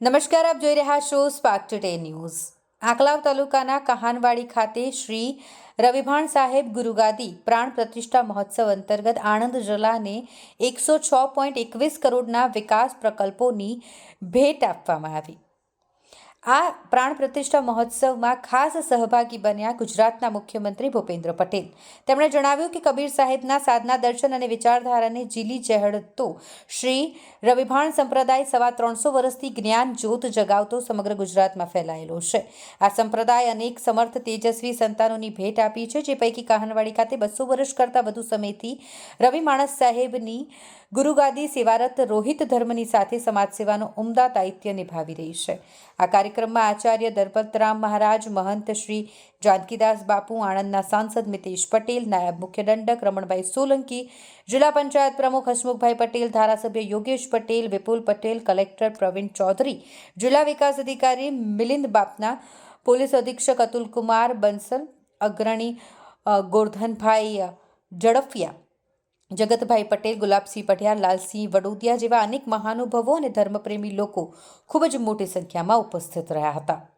નમસ્કાર, આપ જોઈ રહ્યા છો સ્પાર્ક ટુડે ન્યૂઝ આંકલાવ તાલુકાના કહાનવાડી ખાતે શ્રી રવિભાણ સાહેબ ગુરુગાદી પ્રાણ પ્રતિષ્ઠા મહોત્સવ અંતર્ગત આણંદ જિલ્લાને એકસો છ પોઈન્ટ એકવીસ કરોડના વિકાસ પ્રકલ્પોની ભેટ આપવામાં આવી. આ પ્રાણ પ્રતિષ્ઠા મહોત્સવમાં ખાસ સહભાગી બન્યા ગુજરાતના મુખ્યમંત્રી ભૂપેન્દ્ર પટેલ. તેમણે જણાવ્યું કે કબીર સાહેબના સાધના દર્શન અને વિચારધારાને જીલી ચહેડતો શ્રી રવિભાણ સંપ્રદાય સવા ત્રણસો વર્ષથી જ્ઞાન જ્યોત જગાવતો સમગ્ર ગુજરાતમાં ફેલાયેલો છે. આ સંપ્રદાય અનેક સમર્થ તેજસ્વી સંતાનોની ભેટ આપી છે, જે પૈકી કાહનવાડી ખાતે બસો વર્ષ કરતાં વધુ સમયથી રવિ માણસ સાહેબની ગુરુગાદી સેવારત રોહિત ધર્મની સાથે સમાજ સેવાનો ઉમદા દાયિત્ય નિભાવી રહી છે. આ કાર્યક્રમમાં આચાર્ય દરપતરામ મહારાજ, મહંત શ્રી જાનકીદાસ બાપુ, આણંદના સાંસદ મિતેશ પટેલ, નાયબ મુખ્ય દંડક રમણભાઈ સોલંકી, જિલ્લા પંચાયત પ્રમુખ હસમુખભાઈ પટેલ, ધારાસભ્ય યોગેશ પટેલ, વિપુલ પટેલ, કલેક્ટર પ્રવીણ ચૌધરી, જિલ્લા વિકાસ અધિકારી મિલિંદ બાપના, પોલીસ અધિક્ષક અતુલકુમાર બંસલ, અગ્રણી ગોરધનભાઈ ઝડફિયા. જગતભાઈ પટેલ, ગુલાબસિંહ પઢિયાર, લાલસિંહ વડોદિયા જેવા અનેક મહાનુભાવો અને ધર્મપ્રેમી લોકો ખૂબ જ મોટી સંખ્યામાં ઉપસ્થિત રહ્યા હતા.